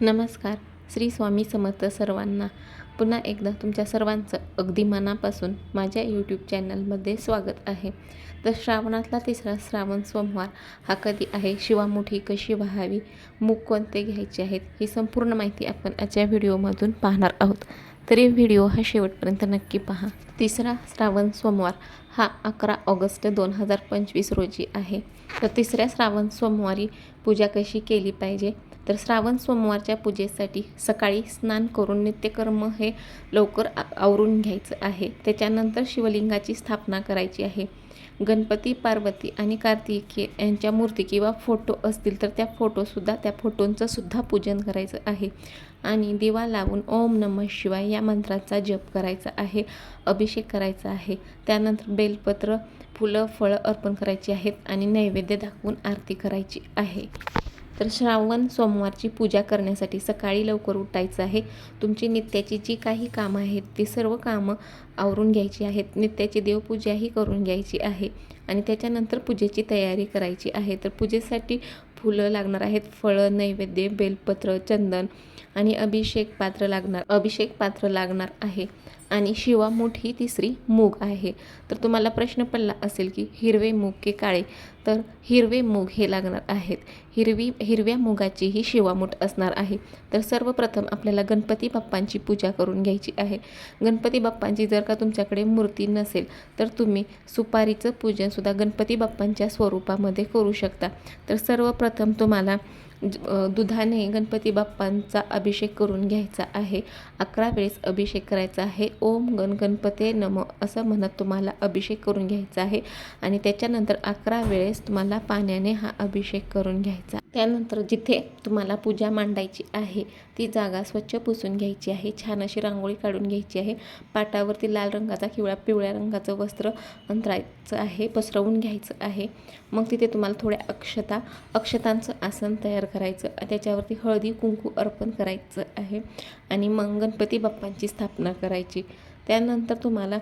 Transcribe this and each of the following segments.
नमस्कार. श्री स्वामी समर्थ सर्वांना पुन्हा एकदा तुमच्या सर्वांचं अगदी मनापासून माझ्या यूट्यूब चॅनलमध्ये स्वागत आहे. तर श्रावणातला तिसरा श्रावण सोमवार हा कधी आहे शिवामुठी कशी व्हावी मूग कोणते घ्यायचे आहेत ही संपूर्ण माहिती आपण आजच्या व्हिडिओमधून पाहणार आहोत. तरी व्हिडिओ हा शेवटपर्यंत नक्की पहा. तिसरा श्रावण सोमवार हा अकरा ऑगस्ट दोन हजार पंचवीस रोजी आहे. तर तिसऱ्या श्रावण सोमवारी पूजा कशी केली पाहिजे तर श्रावण सोमवारच्या पूजेसाठी सकाळी स्नान करून नित्यकर्म हे लवकर आ- आवरून घ्यायचं आहे. त्याच्यानंतर शिवलिंगाची स्थापना करायची आहे. गणपती पार्वती आणि कार्तिकी यांच्या मूर्ती किंवा फोटो असतील तर त्या फोटोसुद्धा त्या फोटोंचंसुद्धा पूजन करायचं आहे. आणि दिवा लावून ओम नमः शिवाय या मंत्राचा जप करायचा आहे अभिषेक करायचा आहे. त्यानंतर बेलपत्र फुलं फळं अर्पण करायची आहेत आणि नैवेद्य दाखवून आरती करायची आहे. तर श्रावण सोमवारची पूजा करण्यासाठी सकाळी लवकर उठायचं आहे. तुमची नित्याची जी काही कामं आहेत ती सर्व कामं आवरून घ्यायची आहेत. नित्याची देवपूजाही करून घ्यायची आहे. आणि त्याच्यानंतर पूजेची तयारी करायची आहे. तर पूजेसाठी फुलं लागणार आहेत. फळं नैवेद्य बेलपत्र चंदन आणि अभिषेक पात्र लागणार अभिषेक पात्र लागणार आहे. आणि शिवामूठ ही तिसरी मूग आहे. तर तुम्हाला प्रश्न पडला असेल की हिरवे मूग की काळे तर हिरवे मूग हे लागणार आहेत. हिरवी हिरव्या मुगाची ही शिवामूठ असणार आहे. तर सर्वप्रथम आपल्याला गणपती बाप्पांची पूजा करून घ्यायची आहे. गणपती बाप्पांची जर का तुमच्याकडे मूर्ती नसेल तर तुम्ही सुपारीचं पूजनसुद्धा गणपती बाप्पांच्या स्वरूपामध्ये करू शकता. तर सर्वप्रथम तुम्हाला दुधाने गणपती बाप्पांचा अभिषेक करून घ्यायचा आहे. अकरा वेळेस अभिषेक करायचा आहे. ओम गण गणपते नम असं म्हणत तुम्हाला अभिषेक करून घ्यायचा आहे. आणि त्याच्यानंतर अकरा वेळेस तुम्हाला पाण्याने हा अभिषेक करून घ्यायचा त्यानंतर जिथे तुम्हाला पूजा मांडायची आहे ती जागा स्वच्छ पुसून घ्यायची आहे छान अशी रांगोळी काढून घ्यायची आहे. पाटावरती लाल रंगाचा किंवा पिवळ्या रंगाचं वस्त्र अंतरायचं आहे पसरवून घ्यायचं आहे. मग तिथे तुम्हाला थोड्या अक्षता अक्षतांचं आसन तयार करायचं त्याच्यावरती हळदी कुंकू अर्पण करायचं आहे. आणि मग गणपती बाप्पांची स्थापना करायची. त्यानंतर तुम्हाला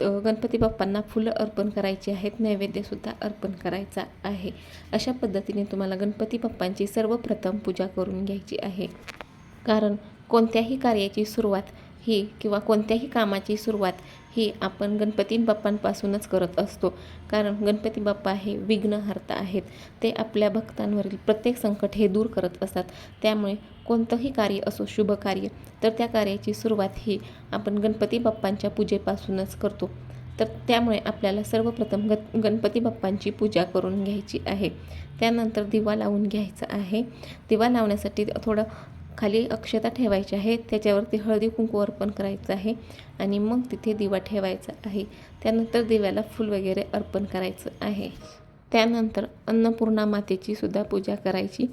गणपती बाप्पांना फुलं अर्पण करायची आहेत नैवेद्यसुद्धा अर्पण करायचा आहे. अशा पद्धतीने तुम्हाला गणपती बाप्पांची सर्वप्रथम पूजा करून घ्यायची आहे. कारण कोणत्याही कार्याची सुरुवात ही किंवा कोणत्याही कामाची सुरुवात ही आपण गणपती बाप्पांपासूनच करत असतो. कारण गणपती बाप्पा हे विघ्नहर्ता आहेत. ते आपल्या भक्तांवरील प्रत्येक संकट हे दूर करत असतात. त्यामुळे कोणतंही कार्य असो शुभ कार्य तर त्या कार्याची सुरुवात ही आपण गणपती बाप्पांच्या पूजेपासूनच करतो. तर त्यामुळे आपल्याला सर्वप्रथम ग गणपती बाप्पांची पूजा करून घ्यायची आहे. त्यानंतर दिवा लावून घ्यायचा आहे. दिवा लावण्यासाठी थोडं खाली अक्षता ठेवायची आहे. त्याच्यावरती हळदी कुंकू अर्पण करायचं आहे आणि मग तिथे दिवा ठेवायचा आहे. त्यानंतर दिव्याला फूल वगैरे अर्पण करायचं आहे. त्यानंतर अन्नपूर्णा मातेची सुद्धा पूजा करायची.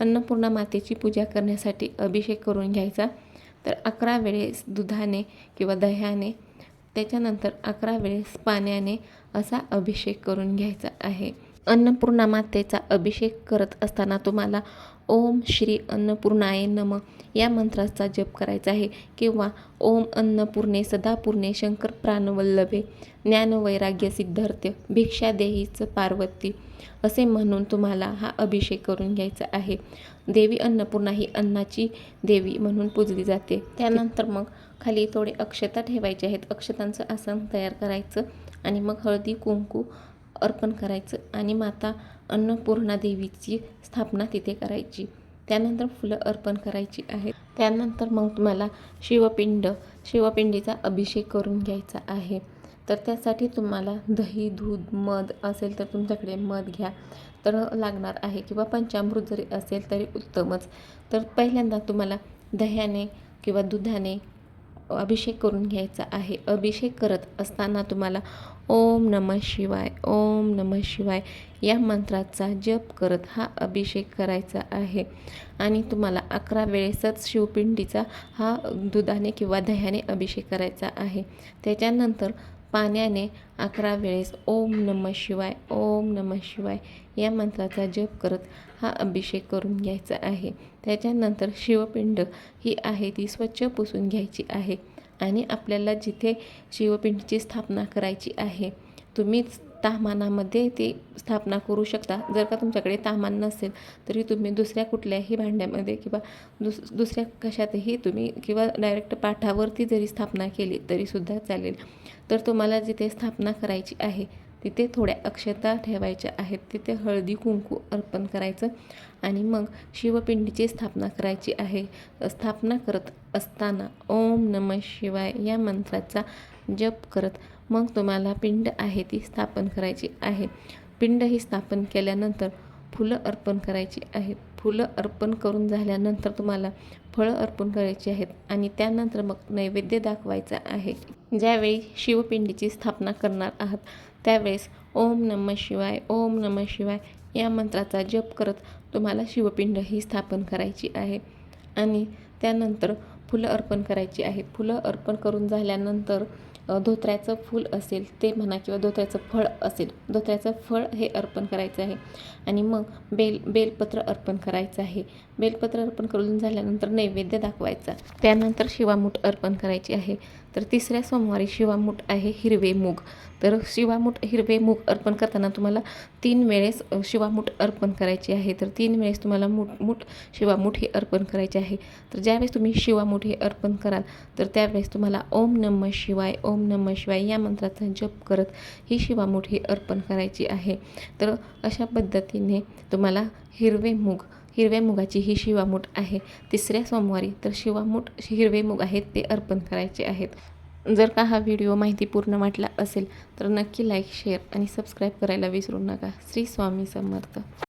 अन्नपूर्णा मातेची पूजा करण्यासाठी अभिषेक करून घ्यायचा. तर अकरा वेळेस दुधाने किंवा दह्याने त्याच्यानंतर अकरा वेळेस पाण्याने असा अभिषेक करून घ्यायचा आहे. अन्नपूर्णा मातेचा अभिषेक करत असताना तुम्हाला ओम श्री अन्नपूर्णाय नम या मंत्राचा जप करायचा आहे. किंवा ओम अन्नपूर्णे सदापूर्णे शंकर प्राणवल्लभे ज्ञानवैराग्य सिद्धार्थ भिक्षा देहीच पार्वती असे म्हणून तुम्हाला हा अभिषेक करून घ्यायचा आहे. देवी अन्नपूर्णा ही अन्नाची देवी म्हणून पूजली जाते. त्यानंतर मग खाली थोडे अक्षता ठेवायचे आहेत. अक्षतांचं आसन तयार करायचं आणि मग हळदी कुंकू अर्पण करायचं आणि माता अन्नपूर्णा देवीची स्थापना तिथे करायची. त्यानंतर फुलं अर्पण करायची आहेत. त्यानंतर मग तुम्हाला शिवपिंड शिवपिंडीचा अभिषेक करून घ्यायचा आहे. तर त्यासाठी तुम्हाला दही दूध मध असेल तर तुमच्याकडे मध घ्या. तर लागणार आहे किंवा पंचामृत जरी असेल तरी उत्तमच. तर पहिल्यांदा तुम्हाला दह्याने किंवा दुधाने अभिषेक करून घ्यायचा आहे. अभिषेक करत असताना तुम्हाला ओम नमः शिवाय ओम नमः शिवाय या मंत्राचा जप करत हा अभिषेक करायचा आहे. आणि तुम्हाला अकरा वेळेसच शिवपिंडीचा हा दुधाने किंवा दह्याने अभिषेक करायचा आहे. त्याच्यानंतर पाण्याने अकरा वेळेस ओम नमः शिवाय ओम नमः शिवाय या मंत्राचा जप करत हा अभिषेक करून घ्यायचा आहे. त्याच्यानंतर शिवपिंड ही आहे ती स्वच्छ पुसून घ्यायची आहे आणि आपल्याला जिथे शिवपिंडीची स्थापना करायची आहे तुम्हीच तामानामध्ये ती स्थापना करू शकता. जर का तुमच्याकडे तामान नसेल तरी तुम्ही दुसऱ्या कुठल्याही भांड्यामध्ये किंवा दुस दुसऱ्या कशातही तुम्ही किंवा डायरेक्ट पाठावरती जरी स्थापना केली तरीसुद्धा चालेल. तर तुम्हाला जिथे स्थापना करायची आहे तिथे थोड्या अक्षता ठेवायच्या आहेत. तिथे हळदी कुंकू अर्पण करायचं आणि मग शिवपिंडीची स्थापना करायची आहे. स्थापना करत असताना ओम नम शिवाय या मंत्राचा जप करत मग तुम्हाला पिंड आहे ती स्थापन करायची आहे. पिंड ही स्थापन केल्यानंतर फुलं अर्पण करायची आहेत फुलं अर्पण करून झाल्यानंतर तुम्हाला फळं अर्पण करायची आहेत आणि त्यानंतर मग नैवेद्य दाखवायचा आहे. ज्यावेळी शिवपिंडीची स्थापना करणार आहात त्यावेळेस ओम नम शिवाय ओम नम शिवाय या मंत्राचा जप करत तुम्हाला शिवपिंड ही स्थापन करायची आहे. आणि त्यानंतर फुलं अर्पण करायची आहेत फुलं अर्पण करून झाल्यानंतर धोत्र्याचं फूल असेल ते म्हणा किंवा धोत्र्याचं फळ असेल धोत्र्याचं फळ हे अर्पण करायचं आहे. आणि मग बेल बेलपत्र अर्पण करायचं आहे. बेलपत्र अर्पण करून झाल्यानंतर नैवेद्य दाखवायचा. त्यानंतर शिवामूठ अर्पण करायची आहे. तर तिसऱ्या सोमवारी शिवामूठ आहे हिरवे मूग. तर शिवामूठ हिरवे मूग अर्पण करताना तुम्हाला तीन वेळेस शिवामूठ अर्पण करायची आहे. तर तीन वेळेस तुम्हाला मूठ मूठ शिवामूठ हे अर्पण करायचे आहे. तर ज्यावेळेस तुम्ही शिवामूठ हे अर्पण कराल तर त्यावेळेस तुम्हाला ओम नम शिवाय ओम नम शिवाय या मंत्राचा जप करत ही शिवामूठ ही अर्पण करायची आहे. तर अशा पद्धतीने तुम्हाला हिरवे मूग हिरव्या मुगाची ही शिवामूठ आहे. तिसऱ्या सोमवारी तर शिवामूठ हिरवे मूग आहेत ते अर्पण करायचे आहेत. जर का हा व्हिडिओ माहितीपूर्ण वाटला असेल तर नक्की लाईक शेअर आणि सबस्क्राईब करायला विसरू नका. श्री स्वामी समर्थ.